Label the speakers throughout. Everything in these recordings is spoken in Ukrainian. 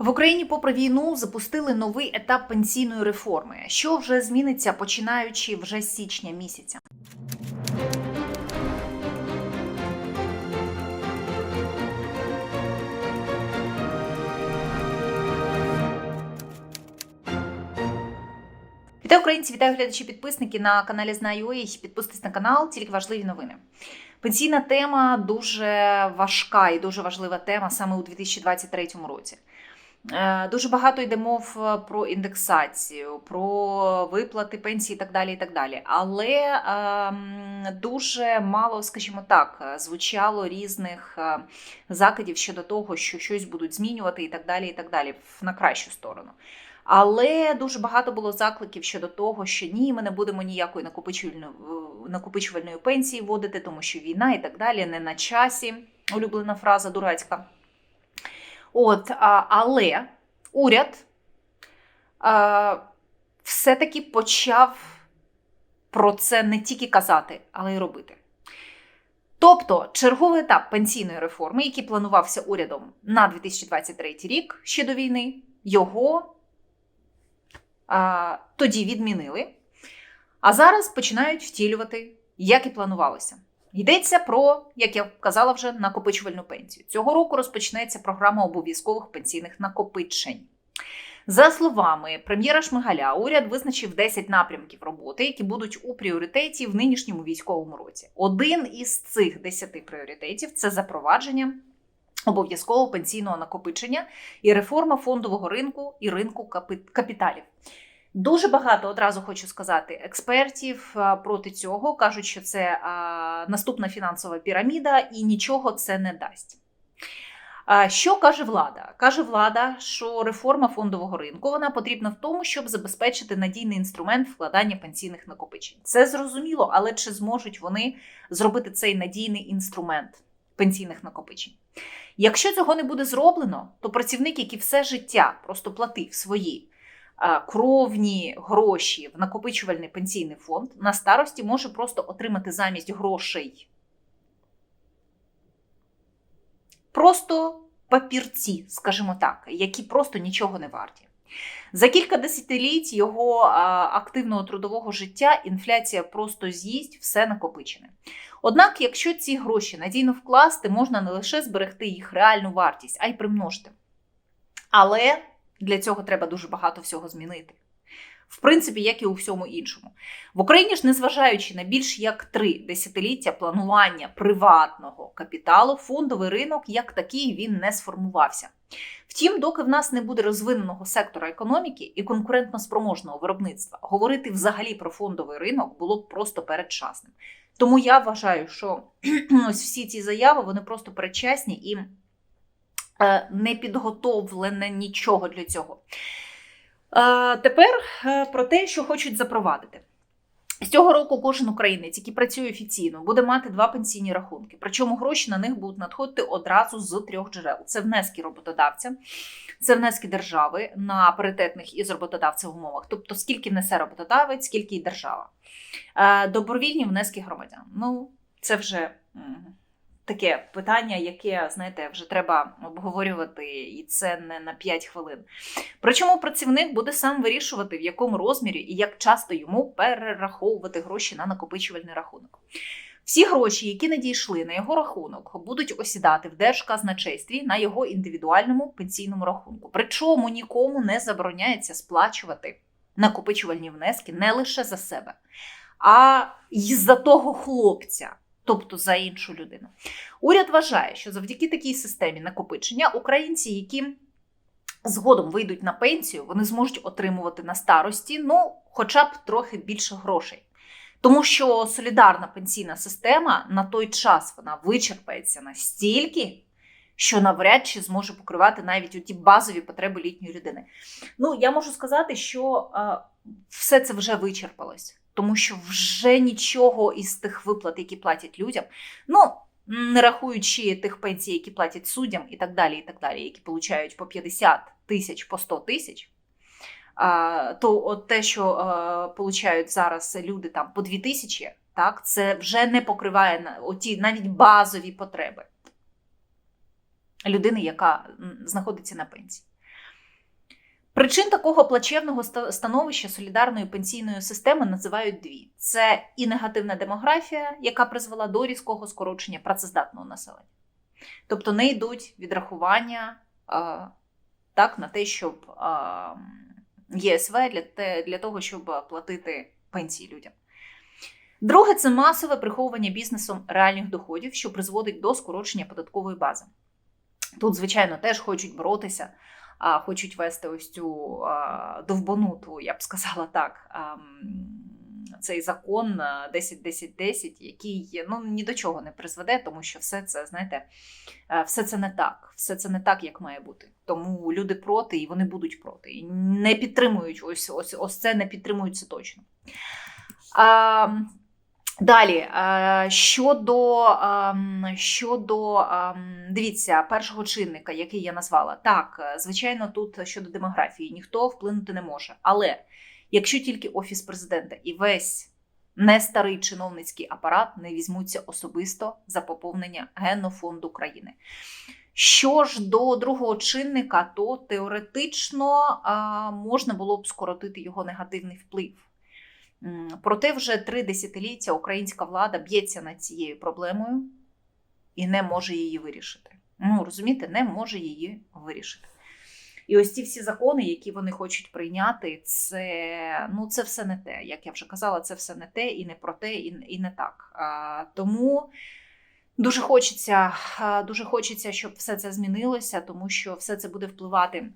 Speaker 1: В Україні, попри війну, запустили новий етап пенсійної реформи, що вже зміниться починаючи вже з січня місяця. Вітаю українці, вітаю глядачі, підписники на каналі Знаю.ua. Підписуйтесь на канал, тільки важливі новини. Пенсійна тема дуже важка і дуже важлива тема саме у 2023 році. Е, Дуже багато йде мов е, про індексацію, про виплати пенсії і так далі. і так далі. Але ем, дуже мало, скажімо так, звучало різних е, закидів щодо того, що щось будуть змінювати і так далі, і так далі, на кращу сторону. Але дуже багато було закликів щодо того, що ні, ми не будемо ніякої накопичувальної, накопичувальної пенсії вводити, тому що війна і так далі не на часі. Улюблена фраза дурацька. От, але уряд все-таки почав про це не тільки казати, але й робити. Тобто черговий етап пенсійної реформи, який планувався урядом на 2023 рік ще до війни, його а, тоді відмінили, а зараз починають втілювати, як і планувалося. Йдеться про, як я казала вже, накопичувальну пенсію. Цього року розпочнеться програма обов'язкових пенсійних накопичень. За словами прем'єра Шмигаля, уряд визначив 10 напрямків роботи, які будуть у пріоритеті в нинішньому військовому році. Один із цих 10 пріоритетів це запровадження обов'язкового пенсійного накопичення і реформа фондового ринку і ринку капі- капіталів. Дуже багато одразу хочу сказати експертів проти цього кажуть, що це а, наступна фінансова піраміда і нічого це не дасть. А, Що каже влада? Каже влада, що реформа фондового ринку вона потрібна в тому, щоб забезпечити надійний інструмент вкладання пенсійних накопичень. Це зрозуміло, але чи зможуть вони зробити цей надійний інструмент пенсійних накопичень? Якщо цього не буде зроблено, то працівник, який все життя просто платив свої е, кровні гроші в накопичувальний пенсійний фонд, на старості може просто отримати замість грошей просто папірці, скажімо так, які просто нічого не варті. За кілька десятиліть його активного трудового життя інфляція просто з'їсть все накопичене. Однак, якщо ці гроші надійно вкласти, можна не лише зберегти їх реальну вартість, а й примножити. Але для цього треба дуже багато всього змінити. В принципі, як і у всьому іншому. В Україні ж, незважаючи на більш як три десятиліття планування приватного капіталу, фондовий ринок як такий він не сформувався. Втім, доки в нас не буде розвиненого сектора економіки і конкурентно-спроможного виробництва, говорити взагалі про фондовий ринок було б просто передчасним. Тому я вважаю, що ось всі ці заяви вони просто передчасні і не підготовлене нічого для цього. Е, Тепер е, про те, що хочуть запровадити. З цього року кожен українець, який працює офіційно, буде мати два пенсійні рахунки. Причому гроші на них будуть надходити одразу з трьох джерел: це внески роботодавця, це внески держави на паритетних із роботодавцем умовах. Тобто, скільки внесе роботодавець, скільки й держава. Е, Добровільні внески громадян. Ну, це вже таке питання, яке, знаєте, вже треба обговорювати, і це не на 5 хвилин. Причому працівник буде сам вирішувати, в якому розмірі і як часто йому перераховувати гроші на накопичувальний рахунок. Всі гроші, які надійшли на його рахунок, будуть осідати в держказначействі на його індивідуальному пенсійному рахунку. Причому нікому не забороняється сплачувати накопичувальні внески не лише за себе, а й за того хлопця, тобто за іншу людину. Уряд вважає, що завдяки такій системі накопичення українці, які згодом вийдуть на пенсію, вони зможуть отримувати на старості ну, хоча б трохи більше грошей. Тому що солідарна пенсійна система на той час вона вичерпається настільки, що навряд чи зможе покривати навіть ті базові потреби літньої людини. Ну, я можу сказати, що е, все це вже вичерпалось, тому що вже нічого із тих виплат, які платять людям, ну не рахуючи тих пенсій, які платять суддям і так далі, і так далі, які получають по 50 тисяч, по 100 тисяч. То от те, що получають зараз люди там по 2 тисячі, так, це вже не покриває оті навіть базові потреби людини, яка знаходиться на пенсії. Причин такого плачевного становища солідарної пенсійної системи називають дві: це і негативна демографія, яка призвела до різкого скорочення працездатного населення. Тобто не йдуть відрахування а, так, на те, щоб а, ЄСВ для, для того, щоб платити пенсії людям. Друге це масове приховування бізнесом реальних доходів, що призводить до скорочення податкової бази. Тут, звичайно, теж хочуть боротися, а, хочуть вести ось цю а, довбануту, я б сказала так, цей закон а, 10-10-10, який ну, ні до чого не призведе, тому що все це, знаєте, все це не так, все це не так, як має бути. Тому люди проти і вони будуть проти. І не підтримують ось, ось, ось це не підтримують це точно. А, Далі, е, щодо, ем, щодо ем, дивіться, першого чинника, який я назвала, так, е, звичайно, тут щодо демографії ніхто вплинути не може. Але якщо тільки офіс президента і весь не старий чиновницький апарат не візьмуться особисто за поповнення генофонду країни. Що ж до другого чинника, то теоретично можна було б скоротити його негативний вплив. Проте вже три десятиліття українська влада б'ється над цією проблемою і не може її вирішити. Ну, розумієте, не може її вирішити. І ось ці всі закони, які вони хочуть прийняти, це, ну, це все не те. Як я вже казала, це все не те і не про те, і, і не так. А, тому дуже хочеться, дуже хочеться, щоб все це змінилося, тому що все це буде впливати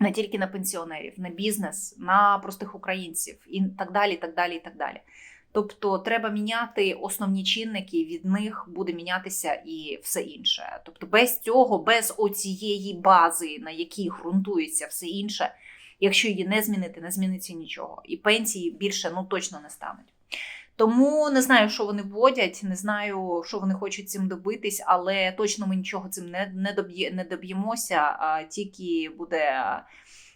Speaker 1: не тільки на пенсіонерів, на бізнес, на простих українців і так далі. так далі, і так далі. Тобто треба міняти основні чинники, від них буде мінятися і все інше. Тобто, без цього, без оцієї бази, на якій ґрунтується все інше, якщо її не змінити, не зміниться нічого. І пенсії більше ну точно не стануть. Тому не знаю, що вони вводять, не знаю, що вони хочуть цим добитись, але точно ми нічого цим не, не, доб'є, не доб'ємося, а тільки буде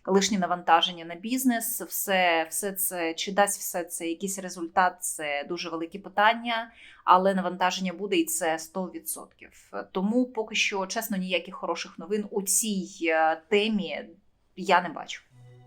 Speaker 1: лишнє навантаження на бізнес. Все, все це чи дасть все це якийсь результат, це дуже велике питання, але навантаження буде і це 100%. Тому поки що, чесно, ніяких хороших новин у цій е, темі я не бачу.